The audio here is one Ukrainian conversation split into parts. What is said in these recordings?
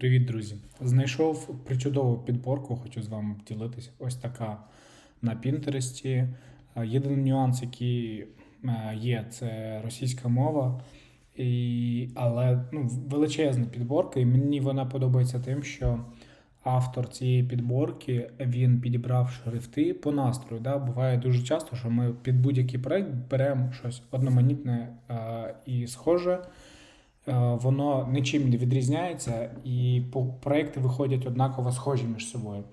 Привіт, друзі! Знайшов причудову підборку, хочу з вами поділитися. Ось така на Пінтересті. Єдиний нюанс, який е, є, це російська мова. І, але ну, величезна підборка, і мені вона подобається тим, що автор цієї підборки він підібрав шрифти по настрою. Да? Буває дуже часто, що ми під будь-який проект беремо щось одноманітне е, і схоже. Е, Воно нічим не відрізняється, і проекти виходять однаково схожі між собою.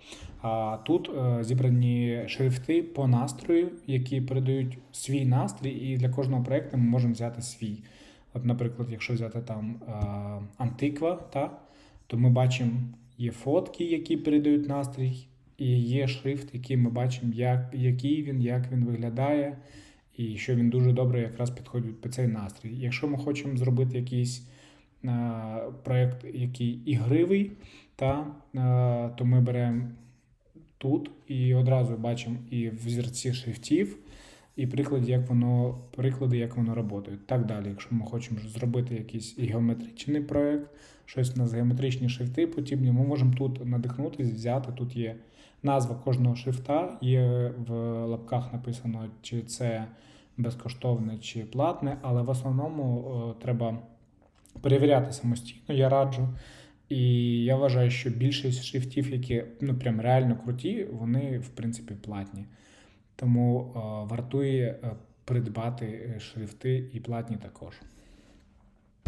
А тут е, зібрані шрифти по настрою, які передають свій настрій, і для кожного проекту ми можемо взяти свій. От, наприклад, якщо взяти там е, антиква, та, то ми бачимо є фотки, які передають настрій, і є шрифт, який ми бачимо, як, який він, як він виглядає, і що він дуже добре якраз підходить під цей настрій. Якщо ми хочемо зробити якийсь е, проєкт, який ігривий, та, е, то ми беремо тут і одразу бачимо і взірці шрифтів, і приклади, як воно, приклади, як воно працює. Так далі, якщо ми хочемо зробити якийсь геометричний проєкт, щось на геометричні шрифти подібні, ми можемо тут надихнутися, взяти. Тут є назва кожного шрифта, є в лапках написано, чи це безкоштовне чи платне, але в основному е, треба перевіряти самостійно, я раджу. І я вважаю, що більшість шрифтів, які ну прям реально круті, вони в принципі платні. Тому е, вартує е, придбати е, шрифти і платні також.